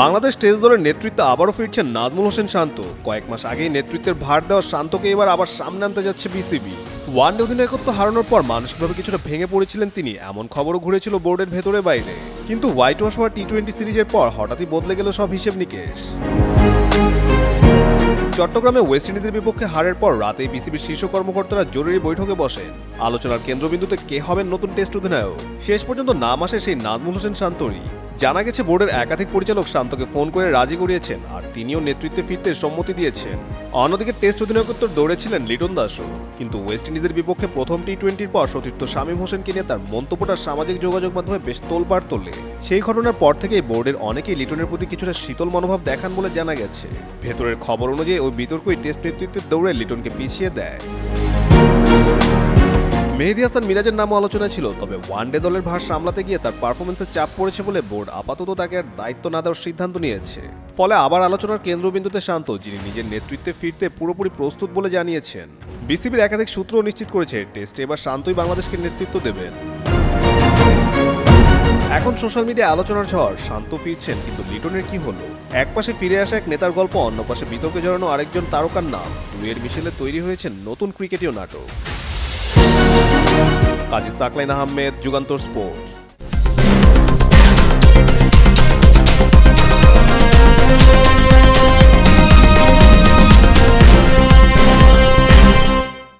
Bangladesh test দলের নেতৃত্বে আবারও ফিরছেন নাজমুল হোসেন শান্ত। কয়েক মাস আগেই নেতৃত্বের ভার দেওয়া শান্তকে এবার আবার সামনে আনতে যাচ্ছে বিসিবি। ওয়ানডে অধিনায়কত্ব হারানোর পর মানসিকভাবে কিছুটা ভেঙে পড়েছিলেন তিনি। এমন খবরও ঘুরেছিল বোর্ডের ভেতরে বাইরে। কিন্তু হোয়াইট ওয়াশ হওয়া টি টোয়েন্টি সিরিজের পর হঠাৎই বদলে গেল সব হিসেব নিকেশ। চট্টগ্রামে ওয়েস্ট ইন্ডিজের বিপক্ষে হারের পর রাতে বিসিবির শীর্ষ কর্মকর্তারা জরুরি বৈঠকে বসেন আলোচনার কেন্দ্রবিন্দুতে কে হবেন নতুন টেস্ট অধিনায়ক? শেষ পর্যন্ত নাম আসে সেই নাজমুল হোসেন শান্তরই জানা গেছে বোর্ডের একাধিক পরিচালক শান্তকে ফোন করে রাজি করিয়েছেন আর তিনিও নেতৃত্বে ফিরতে সম্মতি দিয়েছেন। অন্যদিকে টেস্ট অধিনায়কত্ব দৌড়েছিলেন লিটন দাসও কিন্তু ওয়েস্ট ইন্ডিজের বিপক্ষে প্রথম টি টোয়েন্টির পর সতীর্থ শামীম হোসেনকে নিয়ে তার মন্তব্যটা সামাজিক যোগাযোগ মাধ্যমে বেশ তোলপাড় তোলে। সেই ঘটনার পর থেকেই বোর্ডের অনেকেই লিটনের প্রতি কিছুটা শীতল মনোভাব দেখান বলে জানা গেছে। ভেতরের খবর অনুযায়ী ওই বিতর্কই টেস্ট নেতৃত্বের দৌড়ে লিটনকে পিছিয়ে দেয়। মেহেদি হাসান মিরাজের নামও আলোচনা ছিল, তবে ওয়ানডে দলের ভার সামলাতে গিয়ে তার পারফরমেন্সে চাপ পড়েছে বলে বোর্ড আপাতত তাকে আর দায়িত্ব না দেওয়ার সিদ্ধান্ত নিয়েছে। ফলে আবার আলোচনার কেন্দ্রবিন্দুতে শান্ত, যিনি নিজের নেতৃত্বে ফিরতে পুরোপুরি প্রস্তুত বলে জানিয়েছেন। বিসিবির একাধিক সূত্র নিশ্চিত করেছে টেস্টে এবার শান্তই বাংলাদেশকে নেতৃত্ব দেবেন। এখন সোশ্যাল মিডিয়ায় আলোচনার ঝড়, শান্ত ফিরছেন, কিন্তু লিটনের কি হলো? এক পাশে ফিরে আসা এক নেতার গল্প, অন্য পাশে বিতর্কে জড়ানো আরেকজন তারকার নাম। দুয়ের মিশেলে তৈরি হয়েছে নতুন ক্রিকেটীয় নাটক। কাজী সাকলাইন আহমেদ, যুগান্তর স্পোর্টস।